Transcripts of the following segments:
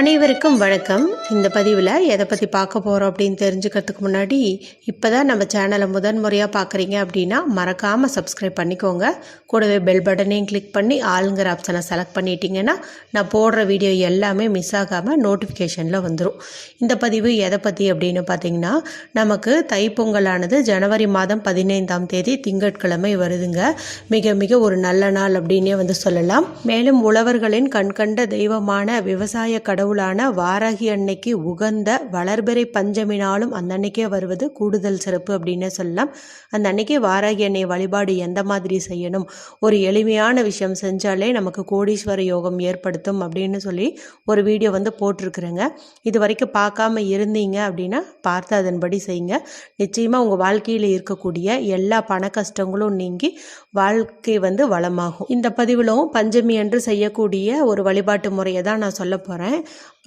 அனைவருக்கும் வணக்கம். இந்த பதிவில் எதை பற்றி பார்க்க போகிறோம் அப்படின்னு தெரிஞ்சுக்கிறதுக்கு முன்னாடி இப்போ தான் நம்ம சேனலை முதன் முறையாக பார்க்குறீங்க அப்படின்னா மறக்காமல் சப்ஸ்கிரைப் பண்ணிக்கோங்க. கூடவே பெல் பட்டனையும் கிளிக் பண்ணி ஆளுங்கிற ஆப்ஷனை செலக்ட் பண்ணிட்டீங்கன்னா நான் போடுற வீடியோ எல்லாமே மிஸ் ஆகாமல் நோட்டிஃபிகேஷனில் வந்துடும் இந்த பதிவு எதை பற்றி அப்படின்னு பார்த்தீங்கன்னா நமக்கு தைப்பொங்கலானது ஜனவரி மாதம் பதினைந்தாம் தேதி திங்கட்கிழமை வருதுங்க. மிக மிக ஒரு நல்ல நாள் அப்படின்னே வந்து சொல்லலாம். மேலும் உழவர்களின் கண்கண்ட தெய்வமான விவசாய கடவுளான வாராகி அன்னைக்கு உகந்த வளர்பிறை பஞ்சமி நாளும் அந்த அன்னைக்கே வருவது கூடுதல் சிறப்பு அப்படின்னு சொல்லலாம். அந்த அன்னைக்கே வாராகி அன்னை வழிபாடு எந்த மாதிரி செய்யணும்? ஒரு எளிமையான விஷயம் செஞ்சாலே நமக்கு கோடீஸ்வர யோகம் ஏற்படுத்தும் அப்படின்னு சொல்லி ஒரு வீடியோ வந்து போட்டிருக்கிறேங்க. இது வரைக்கும் பார்க்காம இருந்தீங்க அப்படின்னா பார்த்து அதன்படி செய்யுங்க. நிச்சயமாக உங்கள் வாழ்க்கையில் இருக்கக்கூடிய எல்லா பண கஷ்டங்களும் நீங்கி வாழ்க்கை வந்து வளமாகும். இந்த பதிவிலும் பஞ்சமி அன்று செய்யக்கூடிய ஒரு வழிபாட்டு முறையை தான் நான் சொல்ல போகிறேன்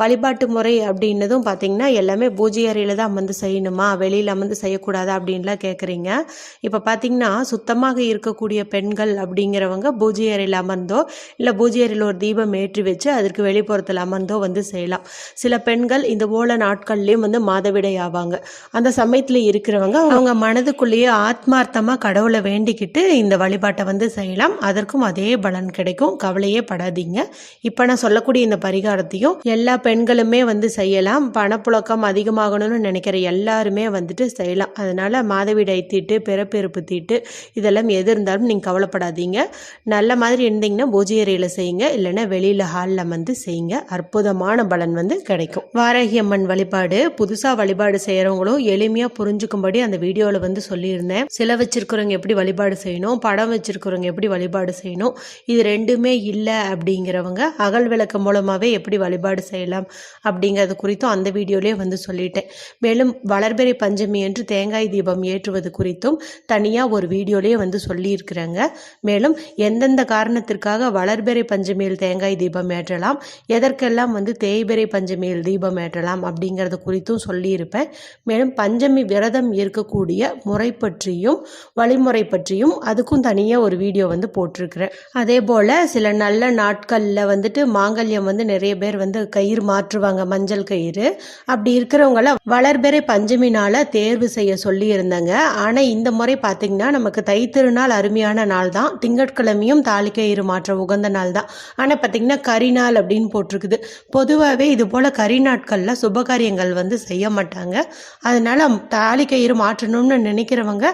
வழிபாட்டு முறை அப்படின்னதும் பார்த்தீங்கன்னா எல்லாமே பூஜை அறையில் தான் அமர்ந்து செய்யணுமா? வெளியில் அமர்ந்து செய்யக்கூடாதா அப்படின்லாம் கேட்குறீங்க இப்போ பார்த்தீங்கன்னா சுத்தமாக இருக்கக்கூடிய பெண்கள் அப்படிங்கிறவங்க பூஜை அறையில் அமர்ந்தோ இல்லை பூஜை அறையில் ஒரு தீபம் ஏற்றி வச்சு அதற்கு வெளிப்புறத்தில் அமர்ந்தோ வந்து செய்யலாம். சில பெண்கள் இந்த போல நாட்கள்லேயும் வந்து மாதவிடை ஆவாங்க. அந்த சமயத்தில் இருக்கிறவங்க அவங்க மனதுக்குள்ளேயே ஆத்மார்த்தமாக கடவுளை வேண்டிக்கிட்டு இந்த வழிபாட்டை வந்து செய்யலாம். அதற்கும் அதே பலன் கிடைக்கும். கவலையே படாதீங்க. இப்போ நான் சொல்லக்கூடிய இந்த பரிகாரத்தையும் எல்லா பெண்களுமே வந்து செய்யலாம். பணப்புழக்கம் அதிகமாகணும்னு நினைக்கிற எல்லாருமே வந்துட்டு செய்யலாம். அதனால் மாதவிடாய் தீட்டு பிறப்பெருப்பு தீட்டு இதெல்லாம் எது இருந்தாலும் நீங்கள் கவலைப்படாதீங்க. நல்ல மாதிரி இருந்தீங்கன்னா பூஜை அறையில் செய்யுங்க. இல்லைன்னா வெளியில் ஹாலில் வந்து செய்யுங்க. அற்புதமான பலன் வந்து கிடைக்கும். வாரகி அம்மன் வழிபாடு புதுசாக வழிபாடு செய்கிறவங்களும் எளிமையாக புரிஞ்சுக்கும்படி அந்த வீடியோவில் வந்து சொல்லியிருந்தேன். சிலை வச்சிருக்கிறவங்க எப்படி வழிபாடு செய்யணும்? படம் வச்சிருக்கிறவங்க எப்படி வழிபாடு செய்யணும்? இது ரெண்டுமே இல்லை அப்படிங்கிறவங்க அகல் விளக்கு மூலமாகவே எப்படி வழிபாடு செய்யலாம் அப்படிங்கிறது குறித்தும் அந்த வீடியோலேயே வந்து சொல்லிட்டேன். மேலும் வளர்பிறை பஞ்சமி என்று தேங்காய் தீபம் ஏற்றுவது குறித்தும் தனியாக ஒரு வீடியோலேயே வந்து சொல்லியிருக்கிறாங்க. மேலும் எந்தெந்த காரணத்திற்காக வளர்பிறை பஞ்சமியில் தேங்காய் தீபம் ஏற்றலாம் எதற்கெல்லாம் வந்து தேய்பிறை பஞ்சமியில் தீபம் ஏற்றலாம் அப்படிங்கிறது குறித்தும் சொல்லியிருப்பேன். மேலும் பஞ்சமி விரதம் இருக்கக்கூடிய முறை பற்றியும் வழிமுறை பற்றியும் அதுக்கும் தனியாக ஒரு வீடியோ வந்து போட்டிருக்கிறேன். அதே போல் சில நல்ல நாட்களில் வந்துட்டு மாங்கல்யம் வந்து நிறைய பேர் வந்து கயிறு மாற்றுவாங்க மஞ்சள் கயிறு. அப்படி இருக்கிறவங்கள வளர்பெறை பஞ்சமி நாளை தேர்வு செய்ய சொல்லி இருந்தாங்க ஆனால் இந்த முறை பார்த்தீங்கன்னா நமக்கு தைத்திருநாள் அருமையான நாள் தான். திங்கட்கிழமையும் தாலி கயிறு மாற்ற உகந்த நாள் தான். ஆனால் பார்த்தீங்கன்னா கரிநாள் அப்படின்னு போட்டிருக்குது. பொதுவாகவே இது போல் கரி நாட்களில் சுபகாரியங்கள் வந்து செய்ய மாட்டாங்க. அதனால தாலி கயிறு மாற்றணும்னு நினைக்கிறவங்க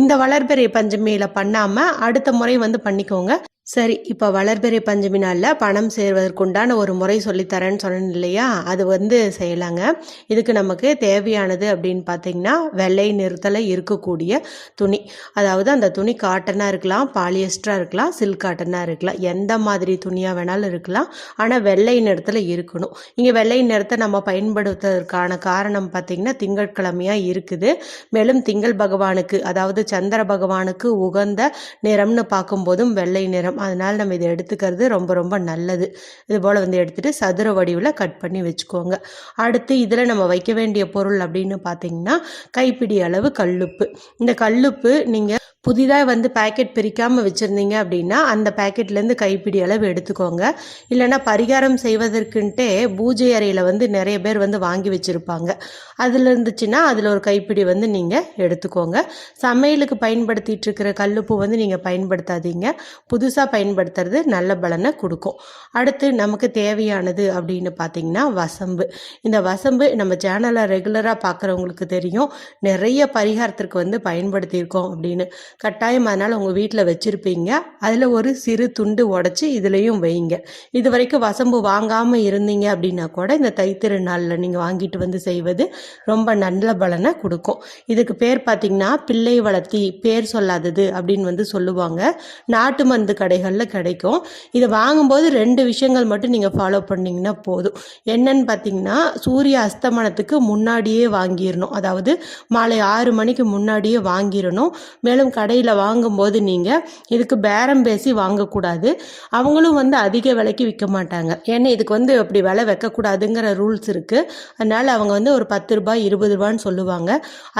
இந்த வளர்பெறை பஞ்சமியில் பண்ணாமல் அடுத்த முறை வந்து பண்ணிக்கோங்க. சரி இப்போ வளர்பிறை பஞ்சமி நாளில் பணம் சேர்வதற்குண்டான ஒரு முறை சொல்லித்தரேன்னு சொன்னேன் இல்லையா? அது வந்து செய்யலாங்க. இதுக்கு நமக்கு தேவையானது அப்படின்னு பார்த்தீங்கன்னா வெள்ளை நிறத்தில் இருக்கக்கூடிய துணி. அதாவது அந்த துணி காட்டனாக இருக்கலாம் பாலியஸ்டராக இருக்கலாம் சில்க் காட்டனாக இருக்கலாம். எந்த மாதிரி துணியாக வேணாலும் இருக்கலாம். ஆனால் வெள்ளை நிறத்தில் இருக்கணும். இங்கே வெள்ளை நிறத்தை நம்ம பயன்படுத்துவதற்கான காரணம் பார்த்திங்கன்னா திங்கட்கிழமையாக இருக்குது. மேலும் திங்கள் பகவானுக்கு அதாவது சந்திர பகவானுக்கு உகந்த நிறம்னு பார்க்கும்போதும் வெள்ளை நிறம். அதனால் நம்ம இதை எடுத்துக்கிறது ரொம்ப ரொம்ப நல்லது. இது போல் வந்து எடுத்துகிட்டு சதுர வடிவில் கட் பண்ணி வச்சுக்கோங்க. அடுத்து இதில் நம்ம வைக்க வேண்டிய பொருள் அப்படின்னு பார்த்தீங்கன்னா கைப்பிடி அளவு கல்லுப்பு. இந்த கல்லுப்பு நீங்கள் புதிதாக வந்து பேக்கெட் பிரிக்காமல் வச்சுருந்தீங்க அப்படின்னா அந்த பேக்கெட்லேருந்து கைப்பிடி அளவு எடுத்துக்கோங்க. இல்லைன்னா பரிகாரம் செய்வதற்குன்ட்டே பூஜை அறையில் வந்து நிறைய பேர் வந்து வாங்கி வச்சுருப்பாங்க. அதில் இருந்துச்சுன்னா அதில் ஒரு கைப்பிடி வந்து நீங்கள் எடுத்துக்கோங்க. சமையலுக்கு பயன்படுத்திகிட்டு இருக்கிற கல்லுப்பு வந்து நீங்கள் பயன்படுத்தாதீங்க. புதுசாக பயன்படுத்துறது நல்ல பலனை கொடுக்கும். அடுத்து நமக்கு தேவையானது அப்படின்னு பார்த்தீங்கன்னா வசம்பு. இந்த வசம்பு நம்ம சேனலை ரெகுலராக பார்க்குறவங்களுக்கு தெரியும். நிறைய பரிகாரத்திற்கு வந்து பயன்படுத்தியிருக்கோம் அப்படின்னு. கட்டாயம் அதனால் உங்கள் வீட்டில் வச்சுருப்பீங்க. அதில் ஒரு சிறு துண்டு உடச்சி இதுலேயும் வைங்க. இது வரைக்கும் வசம்பு வாங்காமல் இருந்தீங்க அப்படின்னா கூட இந்த தைத்திரு நாளில் நீங்கள் வாங்கிட்டு வந்து செய்வது ரொம்ப நல்ல பலனை கொடுக்கும். இதுக்கு பேர் பார்த்தீங்கன்னா பிள்ளை வளர்த்தி பேர் சொல்லாதது அப்படின்னு வந்து சொல்லுவாங்க. நாட்டு மருந்து கடை கடைகளில் கிடைக்கும். இதை வாங்கும்போது ரெண்டு விஷயங்கள் மட்டும் நீங்கள் ஃபாலோ பண்ணிங்கன்னா போதும். என்னன்னு பார்த்தீங்கன்னா சூரிய அஸ்தமனத்துக்கு முன்னாடியே வாங்கிடணும் அதாவது மாலை ஆறு மணிக்கு முன்னாடியே வாங்கிடணும் மேலும் கடையில் வாங்கும்போது நீங்கள் இதுக்கு பேரம் பேசி வாங்கக்கூடாது. அவங்களும் வந்து அதிக விலைக்கு விற்க மாட்டாங்க. ஏன்னா இதுக்கு வந்து அப்படி விலை வைக்கக்கூடாதுங்கிற ரூல்ஸ் இருக்குது அதனால் அவங்க வந்து ஒரு பத்து ரூபாய் இருபது ரூபான்னு சொல்லுவாங்க.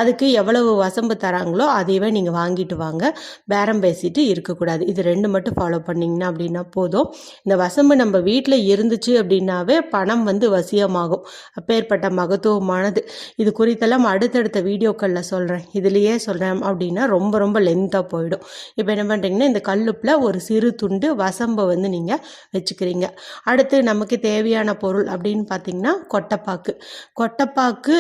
அதுக்கு எவ்வளவு வசம்பு தராங்களோ அதையவே நீங்கள் வாங்கிட்டு வாங்க. பேரம் பேசிட்டு இருக்கக்கூடாது. இது ரெண்டு மட்டும் ஃபாலோ ஃபாலோ பண்ணிங்கன்னா அப்படின்னா போதும். இந்த வசம்பு நம்ம வீட்டில் இருந்துச்சு அப்படின்னாவே பணம் வந்து வசியமாகும். அப்பேற்பட்ட மகத்துவமானது. இது குறித்தெல்லாம் அடுத்தடுத்த வீடியோக்களில் சொல்கிறேன் இதுலேயே சொல்கிறேன் அப்படின்னா ரொம்ப ரொம்ப லென்த்தாக போயிடும். இப்போ என்ன பண்ணுறீங்கன்னா இந்த கல்லுப்பில் ஒரு சிறு துண்டு வசம்பை வந்து நீங்கள் வச்சுக்கிறீங்க. அடுத்து நமக்கு தேவையான பொருள் அப்படின்னு பார்த்தீங்கன்னா கொட்டைப்பாக்கு. கொட்டைப்பாக்கு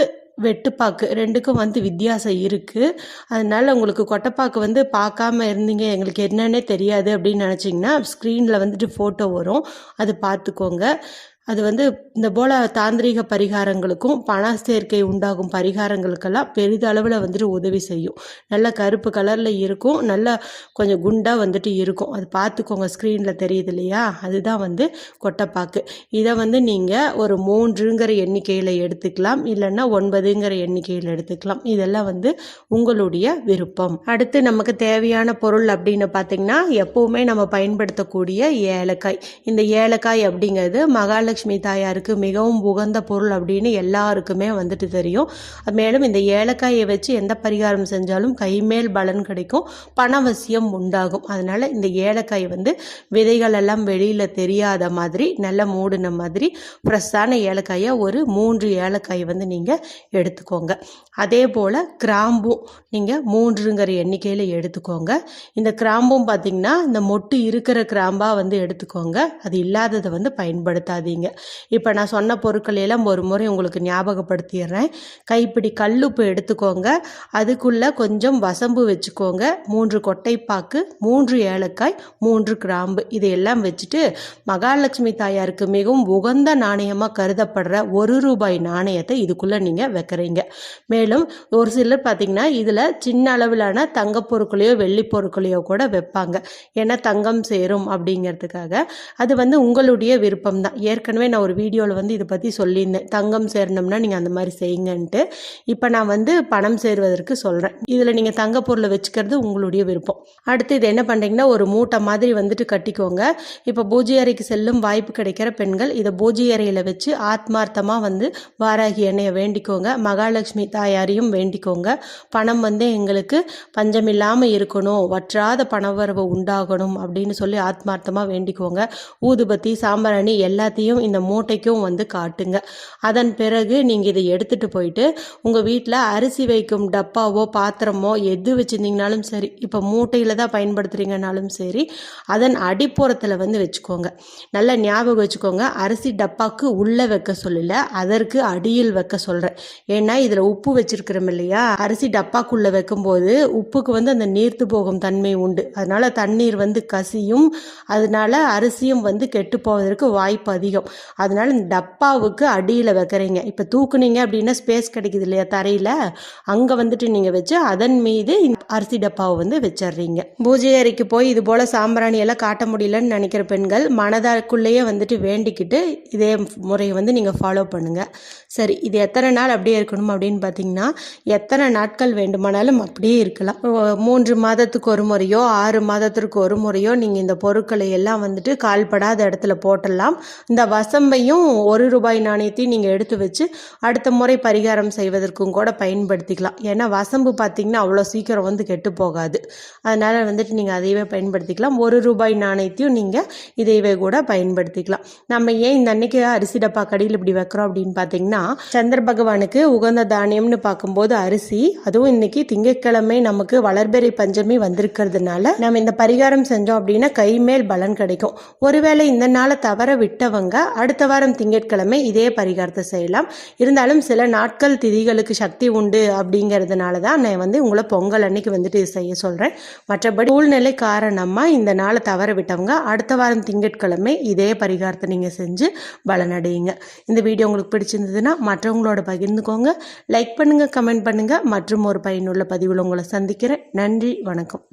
வெட்டுப்பாக்கு. ரெண்டுக்கும் வந்து வித்தியாசம் இருக்குது அதனால் உங்களுக்கு கொட்டைப்பாக்கு வந்து பார்க்காம இருந்தீங்க எங்களுக்கு என்னன்னே தெரியாது அப்படின்னு நினச்சிங்கன்னா ஸ்க்ரீனில் வந்துட்டு ஃபோட்டோ வரும். அது பார்த்துக்கோங்க. அது வந்து இந்த போல தாந்திரிக பரிகாரங்களுக்கும் பண சேர்க்கை உண்டாகும் பரிகாரங்களுக்கெல்லாம் பெரிதளவில் வந்துட்டு உதவி செய்யும். நல்ல கருப்பு கலரில் இருக்கும் நல்ல கொஞ்சம் குண்டாக வந்துட்டு இருக்கும். அது பார்த்துக்கோங்க ஸ்க்ரீனில் தெரியுது இல்லையா? அதுதான் வந்து கொட்டைப்பாக்கு. இதை வந்து நீங்கள் ஒரு மூன்றுங்கிற எண்ணிக்கையில் எடுத்துக்கலாம் இல்லைன்னா ஒன்பதுங்கிற எண்ணிக்கையில் எடுத்துக்கலாம். இதெல்லாம் வந்து உங்களுடைய விருப்பம். அடுத்து நமக்கு தேவையான பொருள் அப்படின்னு பார்த்தீங்கன்னா எப்போவுமே நம்ம பயன்படுத்தக்கூடிய ஏலக்காய். இந்த ஏலக்காய் அப்படிங்கிறது மகாலட்சுமி மகாலட்சுமி தாயாருக்கு மிகவும் உகந்த பொருள் அப்படின்னு எல்லாருக்குமே வந்துட்டு தெரியும். மேலும் இந்த ஏலக்காயை வச்சு எந்த பரிகாரம் செஞ்சாலும் கைமேல் பலன் கிடைக்கும் பணவசியம் உண்டாகும். அதனால் இந்த ஏலக்காய் வந்து விதைகள் எல்லாம் வெளியில் தெரியாத மாதிரி நல்ல மூடின மாதிரி ஃப்ரெஷ்ஷான ஏலக்காயை ஒரு மூன்று ஏலக்காய் வந்து நீங்கள் எடுத்துக்கோங்க. அதே போல் கிராம்பும் நீங்கள் மூன்றுங்கிற எண்ணிக்கையில் எடுத்துக்கோங்க. இந்த கிராம்பும் பார்த்திங்கன்னா இந்த மொட்டு இருக்கிற கிராம்பாக வந்து எடுத்துக்கோங்க. அது இல்லாததை வந்து பயன்படுத்தாதீங்க. இப்போ நான் சொன்ன பொருட்கள் எல்லாம் ஒரு முறை உங்களுக்கு ஞாபகப்படுத்திடுறேன். கைப்பிடி கல்லுப்பு எடுத்துக்கோங்க. அதுக்குள்ளே கொஞ்சம் வசம்பு வச்சுக்கோங்க. மூன்று கொட்டைப்பாக்கு மூன்று ஏலக்காய் மூன்று கிராம்பு இதையெல்லாம் வச்சுட்டு மகாலட்சுமி தாயாருக்கு மிகவும் உகந்த நாணயமாக கருதப்படுற ஒரு ரூபாய் நாணயத்தை இதுக்குள்ளே நீங்கள் வைக்கிறீங்க. மேலும் ஒரு சிலர் பார்த்திங்கன்னா இதில் சின்ன அளவிலான தங்க பொருட்களையோ வெள்ளி பொருட்களையோ கூட வைப்பாங்க. ஏன்னா தங்கம் சேரும் அப்படிங்கிறதுக்காக. அது வந்து உங்களுடைய விருப்பம் தான் ஏற்கனவே ஏற்கனவே நான் ஒரு வீடியோவில் வந்து இதை பற்றி சொல்லியிருந்தேன். தங்கம் சேரணும்னா நீங்கள் அந்த மாதிரி செய்யுங்கன்ட்டு இப்போ நான் வந்து பணம் சேருவதற்கு சொல்கிறேன் இதில் நீங்கள் தங்க பொருளை வச்சுக்கிறது உங்களுடைய விருப்பம். அடுத்து இது என்ன பண்ணுறீங்கன்னா ஒரு மூட்டை மாதிரி வந்துட்டு கட்டிக்கோங்க. இப்போ பூஜை அறைக்கு செல்லும் வாய்ப்பு கிடைக்கிற பெண்கள் இதை பூஜை அறையில் வச்சு ஆத்மார்த்தமாக வந்து வாராகி எண்ணெயை வேண்டிக்கோங்க. மகாலட்சுமி தாயாரையும் வேண்டிக்கோங்க. பணம் வந்து எங்களுக்கு பஞ்சமில்லாமல் இருக்கணும். வற்றாத பணவரவு உண்டாகணும் அப்படின்னு சொல்லி ஆத்மார்த்தமாக வேண்டிக்கோங்க. ஊதுபத்தி சாம்பிராணி எல்லாத்தையும் இந்த மூட்டைக்கும் வந்து காட்டுங்க. அதன் பிறகு நீங்கள் இதை எடுத்துகிட்டு போயிட்டு உங்கள் வீட்டில் அரிசி வைக்கும் டப்பாவோ பாத்திரமோ எது வச்சுருந்தீங்கனாலும் சரி இப்போ மூட்டையில் தான் பயன்படுத்துகிறீங்கனாலும் சரி அதன் அடிப்புறத்தில் வந்து வச்சுக்கோங்க. நல்லா ஞாபகம் வச்சுக்கோங்க அரிசி டப்பாக்கு உள்ளே வைக்க சொல்லல அதற்கு அடியில் வைக்க சொல்கிறேன் ஏன்னா இதில் உப்பு வச்சுருக்கிறோம் இல்லையா? அரிசி டப்பாக்குள்ளே வைக்கும்போது உப்புக்கு வந்து அந்த நீர்த்து போகும் தன்மை உண்டு. அதனால் தண்ணீர் வந்து கசியும் அதனால அரிசியும் வந்து கெட்டு போவதற்கு வாய்ப்பு அதிகம். அதனால இந்த டப்பாவுக்கு அடியில் வைக்கிறீங்க. இப்போ தூக்குனீங்க அப்படின்னா ஸ்பேஸ் கிடைக்குது இல்லையா தரையில்? அங்கே வந்துட்டு நீங்கள் வச்சு அதன் மீது அரிசி டப்பாவை வந்து வச்சிடுறீங்க. பூஜை அறைக்கு போய் இது போல் சாம்பிராணி எல்லாம் காட்ட முடியலன்னு நினைக்கிற பெண்கள் மனதாக்குள்ளேயே வந்துட்டு வேண்டிக்கிட்டு இதே முறையை வந்து நீங்கள் ஃபாலோ பண்ணுங்கள் சரி இது எத்தனை நாள் அப்படியே இருக்கணும் அப்படின்னு பார்த்தீங்கன்னா எத்தனை நாட்கள் வேண்டுமானாலும் அப்படியே இருக்கலாம். மூன்று மாதத்துக்கு ஒரு முறையோ ஆறு மாதத்திற்கு ஒரு முறையோ நீங்கள் இந்த பொருட்களை எல்லாம் வந்துட்டு கால்படாத இடத்துல போட்டலாம். இந்த வசம்பையும் ஒரு ரூபாய் நாணயத்தையும் நீங்கள் எடுத்து வச்சு அடுத்த முறை பரிகாரம் செய்வதற்கும் கூட பயன்படுத்திக்கலாம். ஏன்னா வசம்பு பார்த்திங்கன்னா அவ்வளோ சீக்கிரம் வந்து கெட்டு போகாது. அதனால் வந்துட்டு நீங்கள் அதையவே பயன்படுத்திக்கலாம். ஒரு ரூபாய் நாணயத்தையும் நீங்கள் இதையவே கூட பயன்படுத்திக்கலாம். நம்ம ஏன் இந்த அன்னைக்கு அரிசி டப்பா கடியில் இப்படி வைக்கிறோம் அப்படின்னு பார்த்தீங்கன்னா சந்திர பகவானுக்கு உகந்த தானியம்னு பார்க்கும்போது அரிசி அதுவும் இன்னைக்கு திங்கட்கிழமை நமக்கு வளர்பெறை பஞ்சமி வந்திருக்கிறதுனால நம்ம இந்த பரிகாரம் செஞ்சோம் அப்படின்னா கைமேல் பலன் கிடைக்கும். ஒருவேளை இந்த நாளை தவற விட்டவங்க அடுத்த வாரம் திங்கட்கிழமை இதே பரிகாரத்தை செய்யலாம். இருந்தாலும் சில நாட்கள் திதிகளுக்கு சக்தி உண்டு அப்படிங்கிறதுனால தான் நான் வந்து உங்களை பொங்கல் அன்னைக்கு வந்துட்டு செய்ய சொல்கிறேன் மற்றபடி சூழ்நிலை காரணமாக இந்த நாளை தவற விட்டவங்க அடுத்த வாரம் திங்கட்கிழமை இதே பரிகாரத்தை நீங்கள் செஞ்சு பலனடையுங்க. இந்த வீடியோ உங்களுக்கு பிடிச்சிருந்ததுன்னா மற்றவங்களோட பகிர்ந்துக்கோங்க. லைக் பண்ணுங்கள் கமெண்ட் பண்ணுங்கள் மற்றும் ஒரு பயனுள்ள பதிவில் உங்களை சந்திக்கிறேன். நன்றி வணக்கம்.